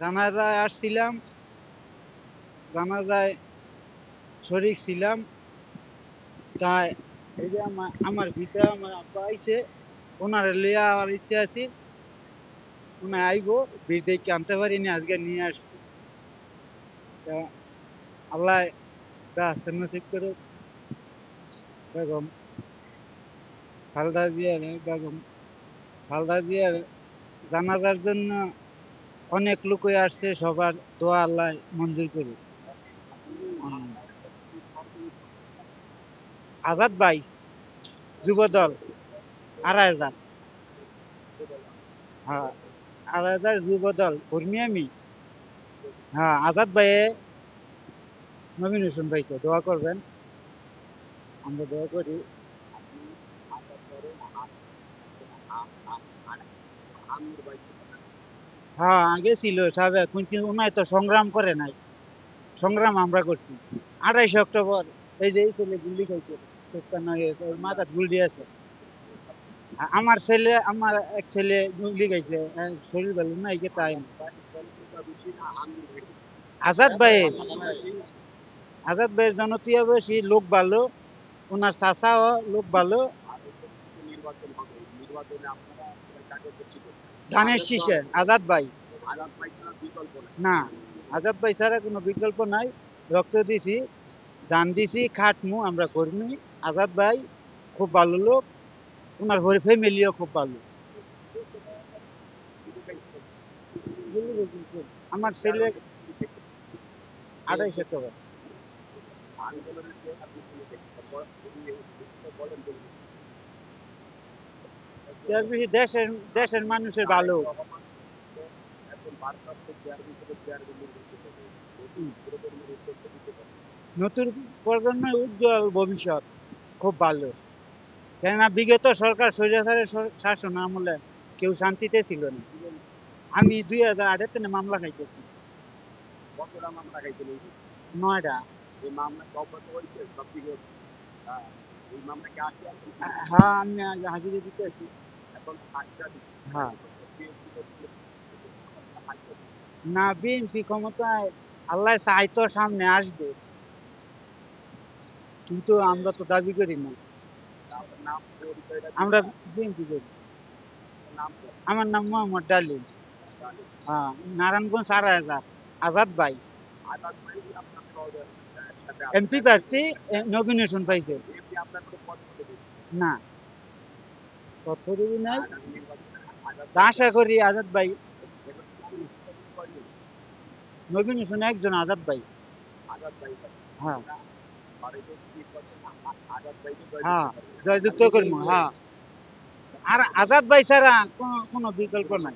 জানাজায় আসছিলাম, জানাজায় শরীর ছিলাম। তাই এই যে আমার ভিতরে আমার আব্বা আইছে, ওনারে লিয়া আমার ইচ্ছা আছে উনি আইবো বীর দেখে আনতে পারিনি আজকে নিয়ে আসছি। তা আল্লাহ আছেন নসিব করে বেগম খালদা জিয়ার, বেগম খালদা জিয়ার জানাজার জন্য অনেক লোকই আসছে সবার দোয়া আল্লাহ মঞ্জুর করুক আজাদ ভাই যুব দল আড়াই হাজার হ্যাঁ আড়াই হাজার যুব দল কর্মী আমি হ্যাঁ আজাদ ভাইয়ে নবীন নমিনেশন পাইছে দোয়া করবেন আমরা দোয়া করি হ্যাঁ আগে ছিল সাবেক কিন্তু উনায় তো সংগ্রাম করে নাই। সংগ্রাম আমরা করছি। আঠাইশে অক্টোবর, এই যে এই ছেলে গুলি খাইছে ওর মাথা গুলি আ- আমার ছেলে, আমার এক ছেলে গুলি খাইছে শরীর ভালো নাই কে তাই আজাদ ভাই আজাদ ভাইয়ের জনপ্রিয় বেশি, লোক ভালো ওনার চাচাও লোক ভালো। নির্বাচন হবে নির্বাচনে আপনারা ধানের শীষে আজাদ ভাই। না আজাদ ভাই ছাড়া কোনো বিকল্প নাই। রক্ত দিছি ধান দিছি খাটমু আমরা কর্মী। আজাদ ভাই খুব ভালো লোক ওনার ফ্যামিলিও খুব ভালো। আমার ছেলে আড়াইশো টাকা। দেশের দেশের মানুষের ভালো। নতুন প্রজন্মের উজ্জ্বল ভবিষ্যৎ খুব ভালো। কেননা বিগত সরকার স্বৈরাচারের শাসন আমলে কেউ শান্তিতে ছিল না। আমি দুই হাজার আটের থেকে মামলা খাইতেছি। কতটা মামলা খাইছেন নয়টা। এই মামলা অব্যাহত হয়েছে সব দিকে হ্যাঁ, এই মামলা কি আসে হ্যাঁ আমি হাজিরে দিতে আছি হ্যাঁ। না, বিএনপি ক্ষমতায় আল্লাহ চাইতো সামনে আসবে কিন্তু আমরা তো দাবি করি না? আমরা বিএনপি করি আমার নাম মোহাম্মদ ডালিম হ্যাঁ নারায়ণগঞ্জ হাজার আজাদ আজাদ ভাই। এমপি প্রার্থী নমিনেশন পাইছে। না তথ্য দিবি নাই, আশা করি আজাদ ভাই, নবীন? নমিনেশন একজন আজাদ ভাই। হ্যাঁ হ্যাঁ হ্যাঁ আর আজাদ ভাই ছাড়া কোনো বিকল্প নাই